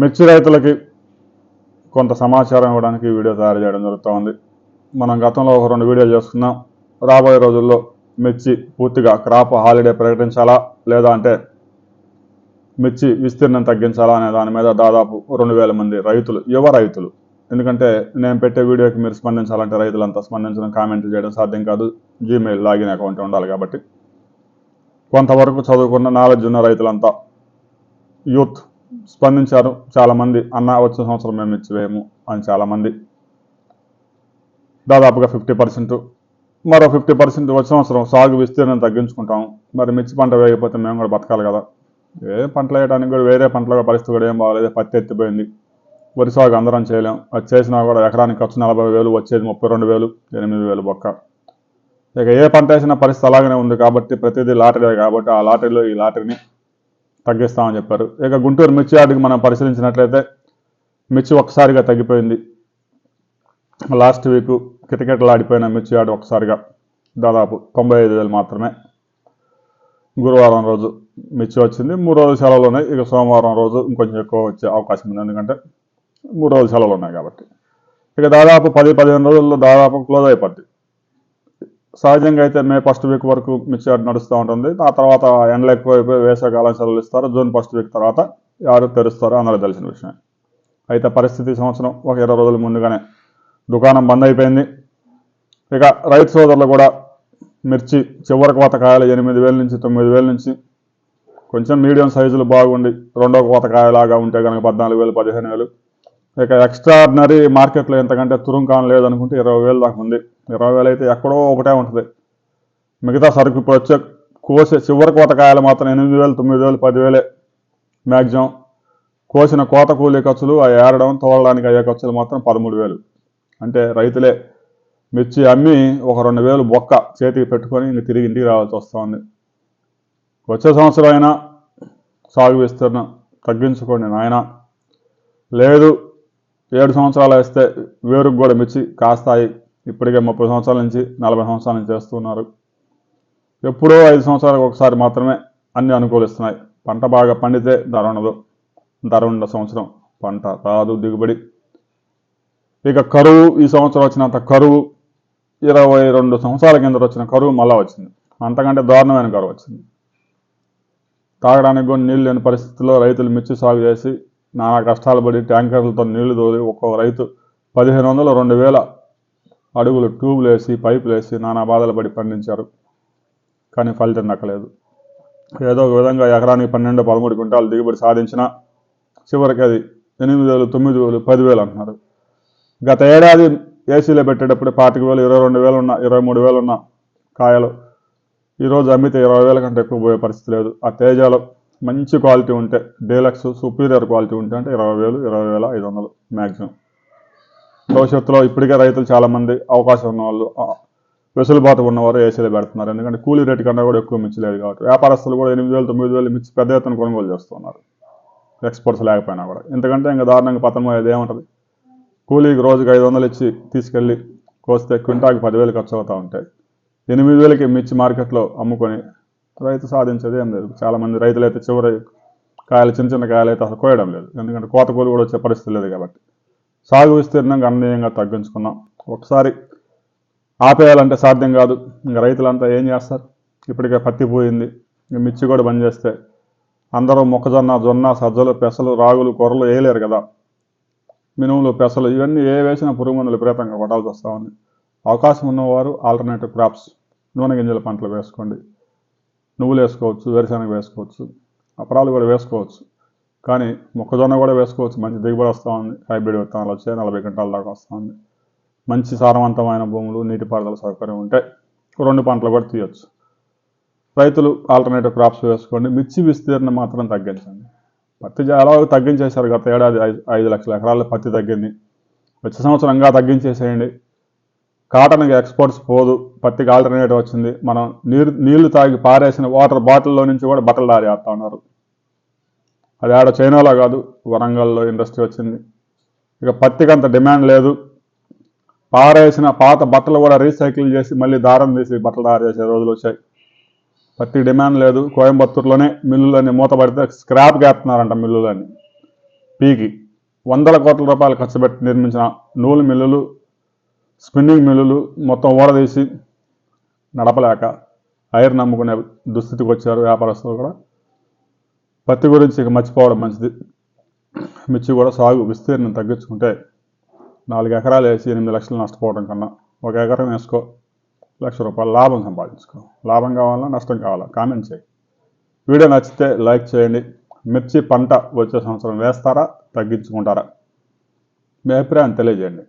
మిర్చి రైతులకి కొంత సమాచారం ఇవ్వడానికి వీడియో తయారు చేయడం జరుగుతూ ఉంది మనం గతంలో ఒక రెండు వీడియోలు చేసుకున్నాం. రాబోయే రోజుల్లో మిర్చి పూర్తిగా క్రాప్ హాలిడే ప్రకటించాలా? లేదా అంటే మిర్చి విస్తీర్ణం తగ్గించాలా అనే దాని మీద దాదాపు రెండు వేల మంది రైతులు యువ రైతులు. ఎందుకంటే నేను పెట్టే వీడియోకి మీరు స్పందించాలంటే రైతులంతా స్పందించడం కామెంట్లు చేయడం సాధ్యం కాదు. జీమెయిల్ లాగిన్ అకౌంట్ ఉండాలి కాబట్టి. కొంతవరకు చదువుకున్న నాలెడ్జ్ ఉన్న రైతులంతా యూత్ స్పందించారు. చాలామంది అన్న వచ్చిన సంవత్సరం మేము ఇచ్చివేయము అని చాలామంది. దాదాపుగా ఫిఫ్టీ పర్సెంట్. మరో ఫిఫ్టీ పర్సెంట్ వచ్చే సంవత్సరం సాగు విస్తీర్ణం తగ్గించుకుంటాం. మరి మిర్చి పంట వేయకపోతే మేము కూడా బతకాలి కదా. ఏ పంటలు వేయడానికి కూడా వేరే పంటల పరిస్థితి కూడా ఏం బాగాలేదు. పత్తి ఎత్తిపోయింది. వరి సాగు అందరం చేయలేం. అది చేసినా కూడా ఎకరానికి ఖర్చు నలభై వేలు వచ్చేది ముప్పై రెండు వేలు ఎనిమిది వేలు బొక్క. ఇక ఏ పంట వేసిన పరిస్థితి అలాగనే ఉంది కాబట్టి ప్రతిదీ లాటరీ కాబట్టి ఆ లాటరీలో ఈ లాటరీని తగ్గిస్తామని చెప్పారు. ఇక గుంటూరు మిర్చి యార్డుకి మనం పరిశీలించినట్లయితే మిర్చి ఒక్కసారిగా తగ్గిపోయింది. లాస్ట్ వీక్ క్రికెట్లో ఆడిపోయిన మిర్చి యార్డు ఒకసారిగా దాదాపు తొంభై ఐదు వేలు మాత్రమే గురువారం రోజు మిర్చి వచ్చింది. మూడు రోజులు సెలవులు ఉన్నాయి. ఇక సోమవారం రోజు ఇంకొంచెం ఎక్కువ వచ్చే అవకాశం ఉంది. ఎందుకంటే మూడు రోజులు సెలవులు ఉన్నాయి కాబట్టి. ఇక దాదాపు పది పదిహేను రోజుల్లో దాదాపు క్లోజ్ అయిపోద్ది. సహజంగా అయితే మే ఫస్ట్ వీక్ వరకు మిర్చి నడుస్తూ ఉంటుంది. ఆ తర్వాత ఎండలు ఎక్కువైపోయి వేసవకాలం సెలవులు ఇస్తారు. జూన్ ఫస్ట్ వీక్ తర్వాత యారు తెరుస్తారో అందరూ తెలిసిన విషయం అయితే పరిస్థితి సంవత్సరం ఒక ఇరవై రోజుల ముందుగానే దుకాణం బంద్ అయిపోయింది. ఇక రైతు సోదరులు కూడా మిర్చి చివరి కోత కాయలు ఎనిమిది వేల నుంచి తొమ్మిది వేల నుంచి కొంచెం మీడియం సైజులు బాగుండి రెండో కోత కాయలాగా ఉంటే కనుక పద్నాలుగు వేలు పదిహేను వేలు ఇక ఎక్స్ట్రాడినరీ మార్కెట్లో ఎంతకంటే తురుంకాన్ లేదనుకుంటే ఇరవై వేలు దాకా ఉంది. ఇరవై వేలు అయితే ఎక్కడో ఒకటే ఉంటుంది. మిగతా సరుకు ఇప్పుడు వచ్చే కోసే చివరి కోత కాయలు మాత్రం ఎనిమిది వేలు తొమ్మిది వేలు పదివేలే మ్యాక్సిమం కోసిన కోత కూలీ ఖర్చులు ఆ ఏరడం తోలడానికి అయ్యే ఖర్చులు మాత్రం పదమూడు వేలు. అంటే రైతులే మిర్చి అమ్మి ఒక రెండు వేలు బొక్క చేతికి పెట్టుకొని ఇంక తిరిగి ఇంటికి రావాల్సి వస్తుంది వచ్చే సంవత్సరం అయినా సాగు విస్తీర్ణం తగ్గించుకోండి నాయన. లేదు ఏడు సంవత్సరాలు వేస్తే వేరుకు కూడా మిర్చి కాస్తాయి. ఇప్పటికే ముప్పై సంవత్సరాల నుంచి నలభై సంవత్సరాల నుంచి చేస్తున్నారు ఎప్పుడో ఐదు సంవత్సరాలకు ఒకసారి మాత్రమే అన్ని అనుకూలిస్తున్నాయి. పంట బాగా పండితే ధర ఉండదు. ధర ఉండ సంవత్సరం పంట రాదు దిగుబడి. ఇక కరువు ఈ సంవత్సరం వచ్చినంత కరువు ఇరవై రెండు సంవత్సరాల కింద వచ్చిన కరువు మళ్ళా వచ్చింది. అంతకంటే దారుణమైన కరువు వచ్చింది. తాగడానికి కూడా నీళ్ళు లేని పరిస్థితుల్లో రైతులు మిర్చి సాగు చేసి నానా కష్టాలు పడి ట్యాంకర్లతో నీళ్ళు తోలి ఒక్కొక్క రైతు పదిహేను వందల రెండు వేల అడుగులు ట్యూబ్లు వేసి పైపులు వేసి నానా బాధలు పడి పండించారు. కానీ ఫలితం దక్కలేదు. ఏదో ఒక విధంగా ఎకరానికి పన్నెండు పదమూడు క్వింటాలు దిగుబడి సాధించిన చివరికి అది ఎనిమిది వేలు తొమ్మిది వేలు పదివేలు అంటున్నారు. గత ఏడాది ఏసీలో పెట్టేటప్పుడు పాతిక వేలు ఇరవై రెండు వేలు ఉన్న ఇరవై మూడు వేలు ఉన్న కాయలు ఈరోజు అమ్మితే ఇరవై వేల కంటే ఎక్కువ పోయే పరిస్థితి లేదు. ఆ తేజాలో మంచి క్వాలిటీ ఉంటే డీలక్స్ సుపీరియర్ క్వాలిటీ ఉంటే అంటే ఇరవై వేలు ఇరవై వేల ఐదు వందలు మ్యాక్సిమం భవిష్యత్తులో ఇప్పటికే రైతులు చాలామంది అవకాశం ఉన్నవాళ్ళు వెసులుబాటు ఉన్నవారు ఏసీలో పెడుతున్నారు. ఎందుకంటే కూలీ రేటు కన్నా కూడా ఎక్కువ మించలేదు లేదు కాబట్టి. వ్యాపారస్తులు కూడా ఎనిమిది వేలు తొమ్మిది వేలు మించి పెద్ద ఎత్తున కొనుగోలు చేస్తున్నారు. ఎక్స్పోర్ట్స్ లేకపోయినా కూడా. ఎందుకంటే ఇంకా దారుణంగా పతనం అయ్యేది ఏముంటుంది? కూలీకి రోజుకి ఐదు వందలు ఇచ్చి తీసుకెళ్ళి కోస్తే క్వింటాకి పదివేలు ఖర్చు అవుతూ ఉంటాయి. ఎనిమిది వేలకి మిర్చి మార్కెట్లో అమ్ముకొని రైతు సాధించేది ఏం లేదు. చాలామంది రైతులు అయితే చివరి కాయలు చిన్న చిన్న కాయలు అయితే అసలు కోయడం లేదు. ఎందుకంటే కోత కూలి కూడా వచ్చే పరిస్థితి లేదు కాబట్టి. సాగు విస్తీర్ణం గణనీయంగా తగ్గించుకున్నాం. ఒకసారి ఆపేయాలంటే సాధ్యం కాదు. ఇంకా రైతులంతా ఏం చేస్తారు? ఇప్పటికే పత్తి పోయింది. ఇంక మిర్చి కూడా బంద్ చేస్తే అందరూ మొక్కజొన్న జొన్న సజ్జలు పెసలు రాగులు కొర్రలు వేయలేరు కదా. మినుములు పెసలు ఇవన్నీ ఏ వేసినా పురుగు మందులు విపరీతంగా కొట్టాల్సి వస్తూ ఉంది. అవకాశం ఉన్నవారు ఆల్టర్నేటివ్ క్రాప్స్ నూనె గింజల పంటలు వేసుకోండి. నువ్వులు వేసుకోవచ్చు వేరుశనగ వేసుకోవచ్చు అపరాలు కూడా వేసుకోవచ్చు. కానీ మొక్కజొన్న కూడా వేసుకోవచ్చు. మంచి దిగుబడి వస్తూ ఉంది. హైబ్రిడ్ విత్తనాలు వచ్చే నలభై గంటల దాకా వస్తుంది మంచి సారవంతమైన భూములు నీటిపారుదల సౌకర్యం ఉంటే రెండు పంటలు కూడా తీయచ్చు. రైతులు ఆల్టర్నేటివ్ క్రాప్స్ వేసుకోండి. మిర్చి విస్తీర్ణం మాత్రం తగ్గించండి. పత్తి చాలా తగ్గించేశారు గత ఏడాది ఐదు ఐదు లక్షల ఎకరాల పత్తి తగ్గింది. వచ్చే సంవత్సరం ఇంకా తగ్గించేసేయండి. కాటన్కి ఎక్స్పోర్ట్స్ పోదు పత్తికి ఆల్టర్నేటివ్ వచ్చింది. మనం నీరు నీళ్ళు తాగి పారేసిన వాటర్ బాటిల్లో నుంచి కూడా బట్టలు దారి ఉన్నారు. అది ఆడ చైనాలో కాదు వరంగల్లో ఇండస్ట్రీ వచ్చింది. ఇక పత్తికి అంత డిమాండ్ లేదు. పారేసిన పాత బట్టలు కూడా రీసైకిల్ చేసి మళ్ళీ దారం తీసి బట్టలు తయారు చేసే రోజులు వచ్చాయి. పత్తికి డిమాండ్ లేదు. కోయంబత్తూరులోనే మిల్లులన్నీ మూతపడితే స్క్రాప్ వేస్తున్నారంట మిల్లులన్నీ. పీకి వందల కోట్ల రూపాయలు ఖర్చు పెట్టి నిర్మించిన నూలు మిల్లులు స్పిన్నింగ్ మిల్లులు మొత్తం ఓడదీసి నడపలేక ఐరన్ నమ్ముకునే దుస్థితికి వచ్చారు వ్యాపారస్తులు కూడా. పత్తి గురించి ఇక మర్చిపోవడం మంచిది. మిర్చి కూడా సాగు విస్తీర్ణం తగ్గించుకుంటే నాలుగు ఎకరాలు వేసి ఎనిమిది లక్షలు నష్టపోవడం కన్నా ఒక ఎకరం వేసుకో లక్ష రూపాయలు లాభం సంపాదించుకో. లాభం కావాలా నష్టం కావాలా? కామెంట్ చేయి. వీడియో నచ్చితే లైక్ చేయండి. మిర్చి పంట వచ్చే సంవత్సరం వేస్తారా? తగ్గించుకుంటారా? మీ అభిప్రాయం తెలియజేయండి.